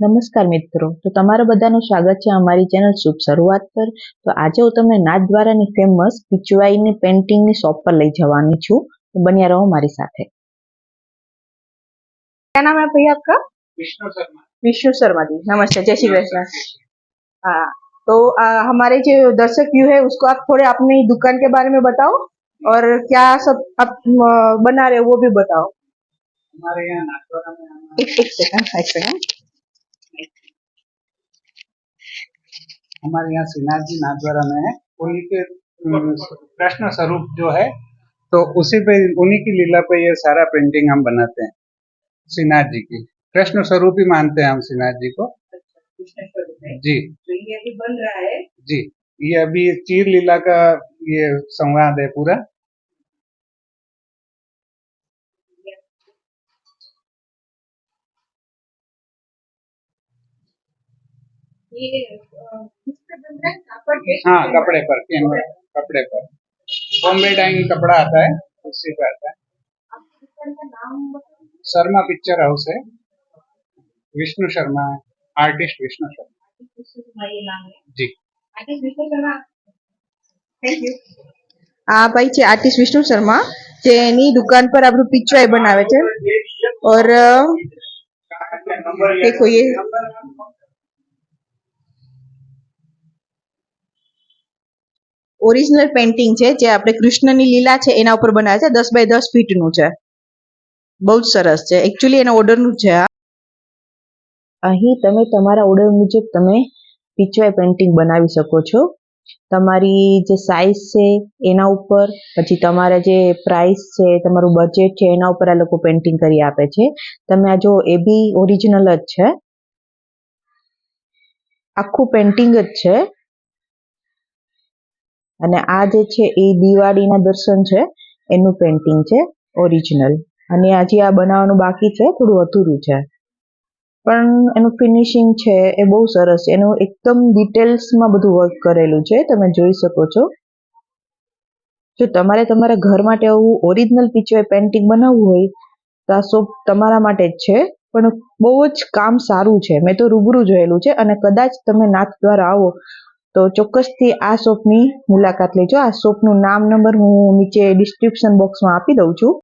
નમસ્કાર મિત્રો તો તમારા બધાનું સ્વાગત છે અમારી ચેનલ શુભ શરૂઆત પર તો આજે હું તમને નાથદ્વારાની ફેમસ પીચવાઈની પેન્ટિંગની શોપ પર લઈ જવાની છું તો બન્યા રહો મારી સાથે क्या नाम है भैया आपका विष्णु शर्मा विष्णु शर्मा जी नमस्ते जय श्री कृष्ण हाँ तो आ, हमारे जो दर्शक व्यू है उसको आप थोड़े अपनी दुकान के बारे में बताओ और क्या सब आप अ, बना रहे हो वो भी बताओ हमारे यहाँ नागपुर में हम एक एक सेकंड एक सेकंड हमारे यहाँ श्रीनाथ जी नाथद्वारा में है। उन्हीं के प्रश्न कृष्ण स्वरूप जो है तो उसी पे उन्हीं की लीला पे ये सारा पेंटिंग हम बनाते हैं श्रीनाथ जी की। कृष्ण स्वरूप ही मानते हैं हम श्रीनाथ जी को। जी। तो ये अभी बन रहा है। जी। ये अभी चीर लीला का ये संवाद है पूरा। है कापड़ पे हाँ कपड़े पर कैनवस कपड़े पर बॉम्बे डाइंग कपड़ा आता है उसी पे आता है आपकी दुकान का नाम बताओ शर्मा पिक्चर हाउस है विष्णु शर्मा आर्टिस्ट विष्णु शर्मा विष्णु शर्मा ये नाम है जी artist Vishnu Sharma thank you આ ભાઈ છે આર્ટિસ્ટ વિષ્ણુ શર્મા જે એની દુકાન પર આપણું પિચવાઈ બનાવે છે और अ, ઓરિજિનલ પેઇન્ટિંગ છે, જે આપણે કૃષ્ણની લીલા છે, એના ઉપર બનાવે છે, દસ બાય દસ ફીટનું છે. બહુ જ સરસ છે. એકચ્યુઅલી એના ઓર્ડરનું છે આ. અહીં તમે તમારા ઓર્ડર મુજબ તમે પીચવાય પેન્ટિંગ બનાવી શકો છો. તમારી જે સાઇઝ છે, એના ઉપર, પછી તમારા જે પ્રાઇસ છે, તમારું બજેટ છે, એના ઉપર આ લોકો પેન્ટિંગ કરી આપે છે. તમે આ જો એ બી ઓરિજિનલ જ છે. આખું પેન્ટિંગ જ છે. અને આ જે છે એ દિવાળીના દર્શન છે, એનું પેન્ટિંગ છે ઓરિજિનલ અને હજી આ બનાવવાનું બાકી છે, થોડું અધૂરું છે. પણ એનું ફિનિશિંગ છે, એ બહુ સરસ. છે એનું એકદમ ડિટેલ્સમાં બધું વર્ક કરેલું છે, તમે જોઈ શકો છો. જો તમારે તમારા ઘર માટે આવું ઓરિજિનલ પિક્ચર પેન્ટિંગ બનાવવું હોય, તો આ સોપ તમારા માટે જ છે. પણ બહુ જ કામ સારું છે. મેં તો રૂબરૂ જોયેલું છે અને કદાચ તમે નાથ દ્વારા આવો તો ચોક્કસથી આ શોપની મુલાકાત લેજો. આ શોપનું નામ, નંબર હું નીચે ડિસ્ક્રિપ્શન બોક્સમાં આપી દઉં છું.